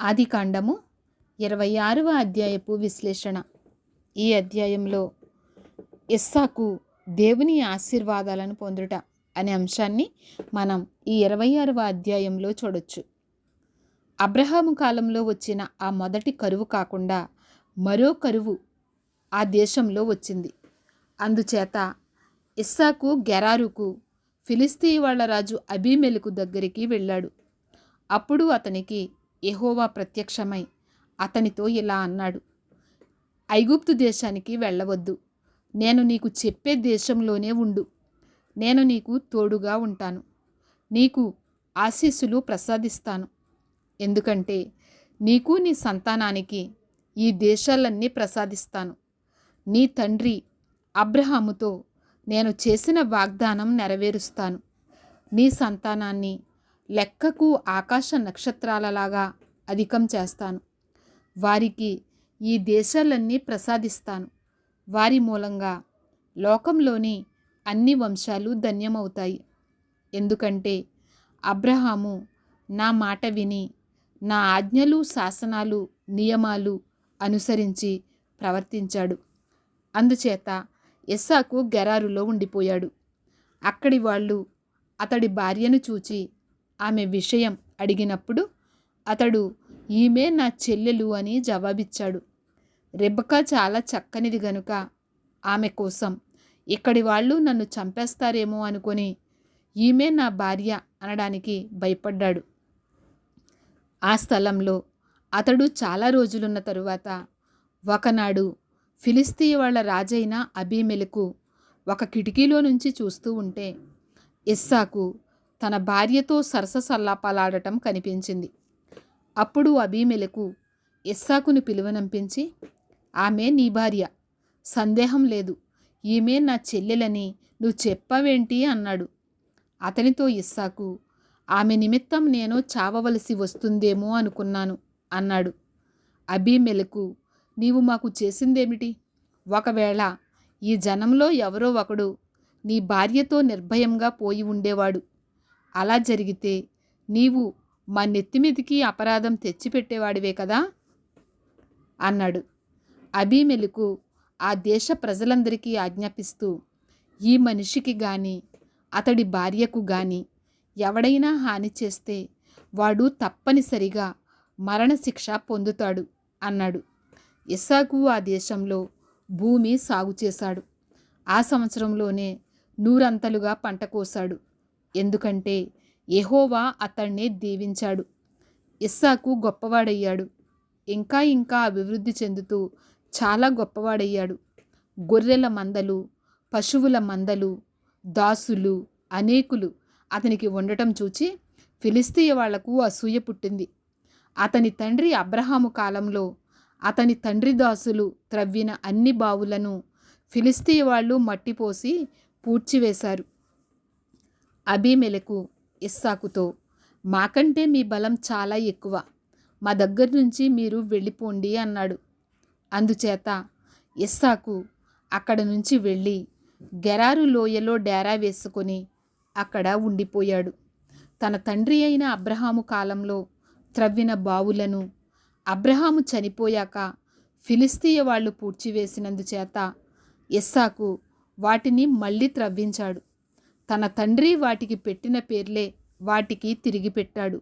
ఆది కాండము ఇరవై ఆరవ అధ్యాయపు విశ్లేషణ. ఈ అధ్యాయంలో ఇస్సాకు దేవుని ఆశీర్వాదాలను పొందుట అనే అంశాన్ని మనం ఈ ఇరవై ఆరవ అధ్యాయంలో చూడొచ్చు. అబ్రహాము కాలంలో వచ్చిన ఆ మొదటి కరువు కాకుండా మరో కరువు ఆ దేశంలో వచ్చింది. అందుచేత ఇస్సాకు గెరారుకు ఫిలిస్తీ వాళ్ళ రాజు అబీమెలకు దగ్గరికి వెళ్ళాడు. అప్పుడు అతనికి ఎహోవా ప్రత్యక్షమై అతనితో ఇలా అన్నాడు ఐగుప్తు దేశానికి వెళ్ళవద్దు. నేను నీకు చెప్పే దేశంలోనే ఉండు. నేను నీకు తోడుగా ఉంటాను. నీకు ఆశీస్సులు ప్రసాదిస్తాను. ఎందుకంటే నీకు నీ సంతానానికి ఈ దేశాలన్నీ ప్రసాదిస్తాను. నీ తండ్రి అబ్రహాముతో నేను చేసిన వాగ్దానం నెరవేరుస్తాను. నీ సంతానాన్ని లెక్కకు ఆకాశ నక్షత్రాలలాగా అధికం చేస్తాను. వారికి ఈ దేశాలన్నీ ప్రసాదిస్తాను. వారి మూలంగా లోకంలోని అన్ని వంశాలు ధన్యమవుతాయి. ఎందుకంటే అబ్రహాము నా మాట విని నా ఆజ్ఞలు శాసనాలు నియమాలు అనుసరించి ప్రవర్తించాడు. అందుచేత ఎస్సాకు గెరారులో ఉండిపోయాడు. అక్కడి వాళ్ళు అతడి భార్యను చూచి ఆమె విషయం అడిగినప్పుడు అతడు ఈమె నా చెల్లెలు అని జవాబిచ్చాడు. రెబ్బక చాలా చక్కనిది గనుక ఆమె కోసం. ఇక్కడి వాళ్ళు నన్ను చంపేస్తారేమో అనుకొని ఈమె నా భార్య అనడానికి భయపడ్డాడు. ఆ స్థలంలో అతడు చాలా రోజులున్న తరువాత ఒకనాడు ఫిలిస్తీ వాళ్ళ రాజైన అభిమెలకు ఒక కిటికీలో నుంచి చూస్తూ ఉంటే ఇస్సాకు తన భార్యతో సరస సల్లాపాలాడటం కనిపించింది. అప్పుడు అబీమెలకు ఇస్సాకును పిలువనంపించి ఆమె నీ భార్య సందేహం లేదు. ఈమె నా చెల్లెలని నువ్వు చెప్పవేంటి? అన్నాడు. అతనితో ఇస్సాకు ఆమె నిమిత్తం నేను చావవలసి వస్తుందేమో అనుకున్నాను అన్నాడు. అబీమెలకు నీవు మాకు చేసిందేమిటి? ఒకవేళ ఈ జనంలో ఎవరో ఒకడు నీ భార్యతో నిర్భయంగా పోయి ఉండేవాడు అలా జరిగితే నీవు మా నెత్తిమీదికి అపరాధం తెచ్చిపెట్టేవాడివే కదా? అన్నాడు. అబీమెలకు ఆ దేశ ప్రజలందరికీ ఆజ్ఞాపిస్తూ ఈ మనిషికి గాని అతడి భార్యకు గాని ఎవడైనా హాని చేస్తే వాడు తప్పనిసరిగా మరణశిక్ష పొందుతాడు అన్నాడు. ఇస్సాకు ఆ దేశంలో భూమి సాగు చేశాడు. ఆ సంవత్సరంలోనే నూరంతలుగా పంట కోశాడు. ఎందుకంటే ఎహోవా అతన్ని దీవించాడు. ఇస్సాకు గొప్పవాడయ్యాడు. ఇంకా ఇంకా అభివృద్ధి చెందుతూ చాలా గొప్పవాడయ్యాడు. గొర్రెల మందలు పశువుల మందలు దాసులు అనేకులు అతనికి ఉండటం చూచి ఫిలిస్తీయ వాళ్ళకు అసూయ పుట్టింది. అతని తండ్రి అబ్రహాము కాలంలో అతని తండ్రి దాసులు త్రవ్విన అన్ని బావులను ఫిలిస్తీయ వాళ్ళు మట్టిపోసి పూడ్చివేశారు. అభిమెలకు ఇస్సాకుతో మాకంటే మీ బలం చాలా ఎక్కువ. మా దగ్గర నుంచి మీరు వెళ్ళిపోండి అన్నాడు. అందుచేత ఇస్సాకు అక్కడ నుంచి వెళ్ళి గెరారు లోయలో డేరా వేసుకొని అక్కడ ఉండిపోయాడు. తన తండ్రి అయిన అబ్రహాము కాలంలో త్రవ్విన బావులను అబ్రహాము చనిపోయాక ఫిలిస్తీయ వాళ్ళు పూడ్చివేసినందుచేత ఇస్సాకు వాటిని మళ్ళీ త్రవ్వించాడు. తన తండ్రి వాటికి పెట్టిన పేర్లే వాటికి తిరిగి పెట్టాడు.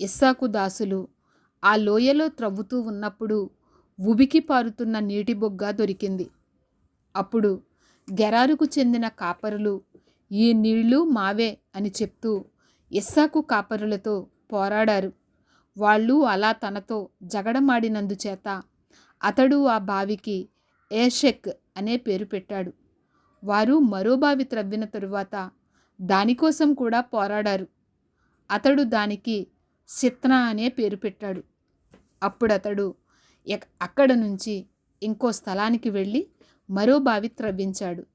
ఇస్సాకు దాసులు ఆ లోయలో త్రవ్వుతూ ఉన్నప్పుడు ఉబికి పారుతున్న నీటి బొగ్గ దొరికింది. అప్పుడు గెరారుకు చెందిన కాపరులు ఈ నీళ్ళు మావే అని చెప్తూ ఇస్సాకు కాపరులతో పోరాడారు. వాళ్ళు అలా తనతో జగడమాడినందుచేత అతడు ఆ బావికి ఏషెక్ అనే పేరు పెట్టాడు. వారు మరో బావి త్రవ్విన తరువాత దానికోసం కూడా పోరాడారు. అతడు దానికి సిత్నా అనే పేరు పెట్టాడు. అప్పుడు అతడు అక్కడ నుంచి ఇంకో స్థలానికి వెళ్ళి మరో బావి త్రవ్వించాడు.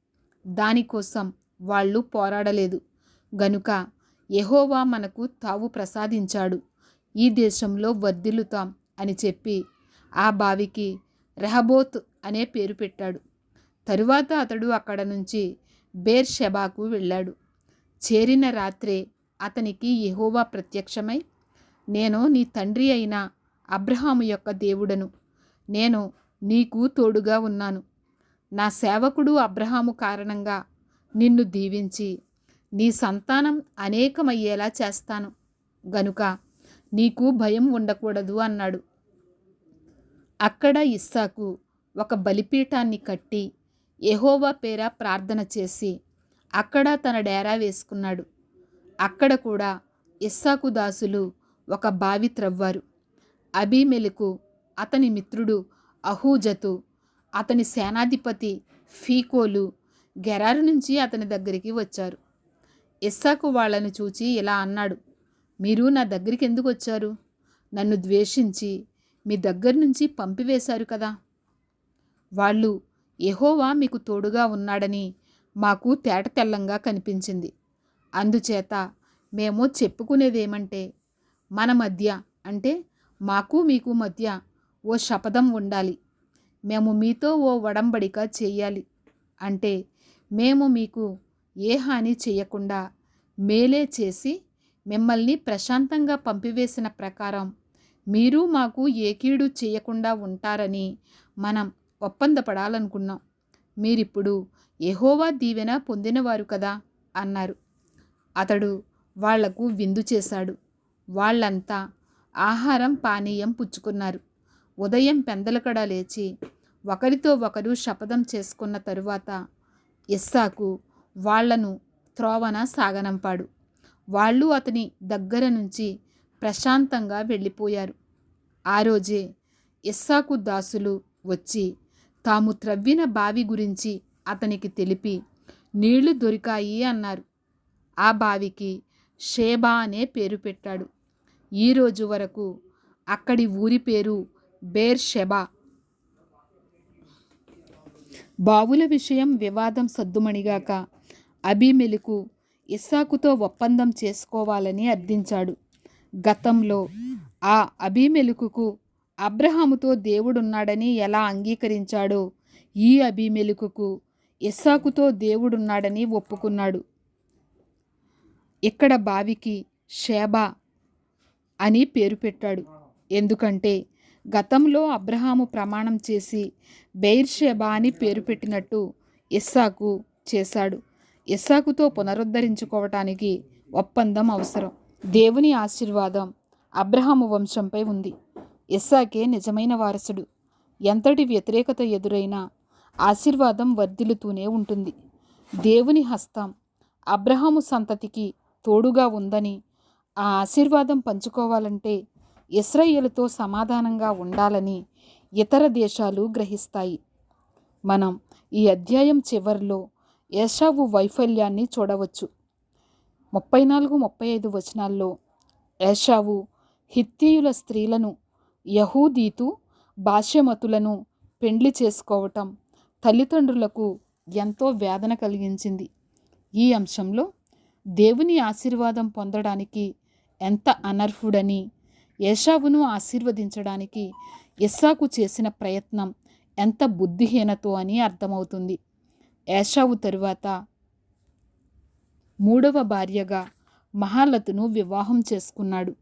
దానికోసం వాళ్ళు పోరాడలేదు. గనుక ఎహోవా మనకు తావు ప్రసాదించాడు. ఈ దేశంలో వర్ధిల్లుతాం అని చెప్పి ఆ బావికి రెహబోత్ అనే పేరు పెట్టాడు. తరువాత అతడు అక్కడ నుంచి బేర్ షెబాకు వెళ్ళాడు. చేరిన రాత్రే అతనికి యహోవా ప్రత్యక్షమై నేను నీ తండ్రి అయిన అబ్రహాము యొక్క దేవుడను. నేను నీకు తోడుగా ఉన్నాను. నా సేవకుడు అబ్రహాము కారణంగా నిన్ను దీవించి నీ సంతానం అనేకమయ్యేలా చేస్తాను. గనుక నీకు భయం ఉండకూడదు అన్నాడు. అక్కడ ఇస్సాకు ఒక బలిపీఠాన్ని కట్టి యహోవా పేర ప్రార్థన చేసి అక్కడ తన డేరా వేసుకున్నాడు. అక్కడ కూడా ఇస్సాకు దాసులు ఒక బావి త్రవ్వారు. అభిమెలకు అతని మిత్రుడు అహూజతు అతని సేనాధిపతి ఫీకోలు గెరారు నుంచి అతని దగ్గరికి వచ్చారు. ఇస్సాకు వాళ్ళని చూచి ఇలా అన్నాడు మీరు నా దగ్గరికి ఎందుకు వచ్చారు? నన్ను ద్వేషించి మీ దగ్గర నుంచి పంపివేశారు కదా. వాళ్ళు ఎహోవా మీకు తోడుగా ఉన్నాడని మాకు తేట తెల్లంగా కనిపించింది. అందుచేత మేము చెప్పుకునేదేమంటే మన మధ్య అంటే మాకు మీకు మధ్య ఓ శపథం ఉండాలి. మేము మీతో ఓ వడంబడిక చేయాలి. అంటే మేము మీకు ఏ హాని చేయకుండా మేలే చేసి మిమ్మల్ని ప్రశాంతంగా పంపివేసిన ప్రకారం మీరు మాకు ఏ కీడు చేయకుండా ఉంటారని మనం ఒప్పందపడాలనుకున్నాం. మీరిప్పుడు ఎహోవా దీవెన పొందినవారు కదా అన్నారు. అతడు వాళ్ళకు విందు చేశాడు. వాళ్ళంతా ఆహారం పానీయం పుచ్చుకున్నారు. ఉదయం పెందలకడ లేచి ఒకరితో ఒకరు శపథం చేసుకున్న తరువాత ఇస్సాకు వాళ్ళను త్రోవన సాగనంపాడు. వాళ్ళు అతని దగ్గర నుంచి ప్రశాంతంగా వెళ్ళిపోయారు. ఆ రోజే ఇస్సాకు దాసులు వచ్చి తాము త్రవ్విన బావి గురించి అతనికి తెలిపి నీళ్ళు దొరికాయి అన్నారు. ఆ బావికి షేబా అనే పేరు పెట్టాడు. ఈ రోజు వరకు అక్కడి ఊరి పేరు బేర్ షెబా. బావుల విషయం వివాదం సద్దుమణిగాక అబీమెలకు ఇస్సాకుతో ఒప్పందం చేసుకోవాలని అర్థించాడు. గతంలో ఆ అబీమెలుకుకు అబ్రహాముతో దేవుడున్నాడని ఎలా అంగీకరించాడో ఈ అబీమెలుకుకు ఇస్సాకుతో దేవుడున్నాడని ఒప్పుకున్నాడు. ఇక్కడ బావికి షేబా అని పేరు పెట్టాడు. ఎందుకంటే గతంలో అబ్రహాము ప్రమాణం చేసి బెయిర్షేబా అని పేరు పెట్టినట్టు ఇస్సాకు చేశాడు. ఇస్సాకుతో పునరుద్ధరించుకోవటానికి ఒప్పందం అవసరం. దేవుని ఆశీర్వాదం అబ్రహాము వంశంపై ఉంది. ఇస్సాకే నిజమైన వారసుడు. ఎంతటి వ్యతిరేకత ఎదురైనా ఆశీర్వాదం వర్ధిల్లుతూనే ఉంటుంది. దేవుని హస్తం అబ్రహాము సంతతికి తోడుగా ఉందని ఆ ఆశీర్వాదం పంచుకోవాలంటే ఇస్రాయేలుతో సమాధానంగా ఉండాలని ఇతర దేశాలు గ్రహిస్తాయి. మనం ఈ అధ్యాయం చివరిలో ఏషావు వైఫల్యాన్ని చూడవచ్చు. ముప్పై నాలుగు ముప్పై ఐదు వచనాల్లో ఏషావు హిత్తీయుల స్త్రీలను యహూదీతు భాష్యమతులను పెండ్లి చేసుకోవటం తల్లిదండ్రులకు ఎంతో వేదన కలిగించింది. ఈ అంశంలో దేవుని ఆశీర్వాదం పొందడానికి ఎంత అనర్హుడని ఏషావును ఆశీర్వదించడానికి ఇస్సాకు చేసిన ప్రయత్నం ఎంత బుద్ధిహీనతో అని అర్థమవుతుంది. ఏషావు తరువాత మూడవ భార్యగా మహాలతును వివాహం చేసుకున్నాడు.